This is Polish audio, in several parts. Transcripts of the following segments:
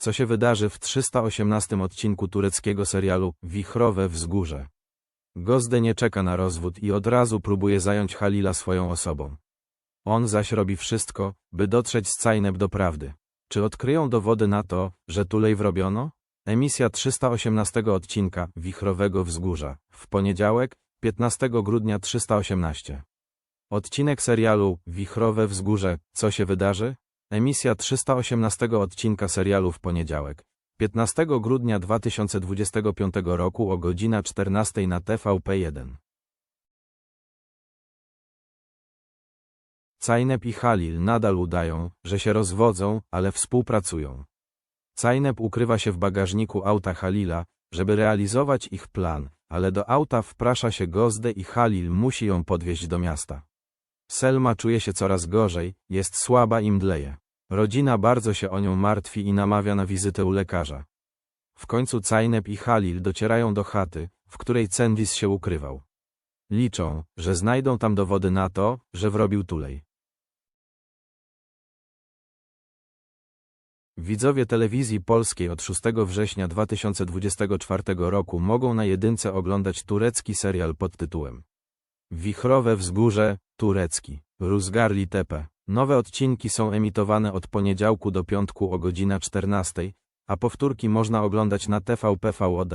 co się wydarzy w 318 odcinku tureckiego serialu Wichrowe Wzgórze. Gozde nie czeka na rozwód i od razu próbuje zająć Halila swoją osobą. On zaś robi wszystko, by dotrzeć z Cajneb do prawdy. Czy odkryją dowody na to, że Tulej wrobiono? Emisja 318 odcinka Wichrowego Wzgórza w poniedziałek, 15 grudnia 318. Odcinek serialu Wichrowe Wzgórze Co się wydarzy? Emisja 318 odcinka serialu w poniedziałek, 15 grudnia 2025 roku o godzina 14 na TVP1. Cajnep i Halil nadal udają, że się rozwodzą, ale współpracują. Cajnep ukrywa się w bagażniku auta Halila, żeby realizować ich plan, ale do auta wprasza się Gozdę i Halil musi ją podwieźć do miasta. Selma czuje się coraz gorzej, jest słaba i mdleje. Rodzina bardzo się o nią martwi i namawia na wizytę u lekarza. W końcu Cajnep i Halil docierają do chaty, w której Cendis się ukrywał. Liczą, że znajdą tam dowody na to, że wrobił Tulej. Widzowie telewizji polskiej od 6 września 2024 roku mogą na jedynce oglądać turecki serial pod tytułem Wichrowe Wzgórze, turecki, Ruzgarli Tepe. Nowe odcinki są emitowane od poniedziałku do piątku o godzina 14, a powtórki można oglądać na TVP VOD.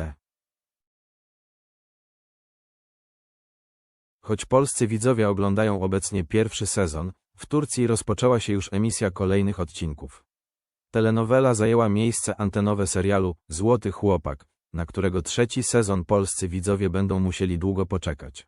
Choć polscy widzowie oglądają obecnie pierwszy sezon, w Turcji rozpoczęła się już emisja kolejnych odcinków. Telenowela zajęła miejsce antenowe serialu Złoty Chłopak, na którego trzeci sezon polscy widzowie będą musieli długo poczekać.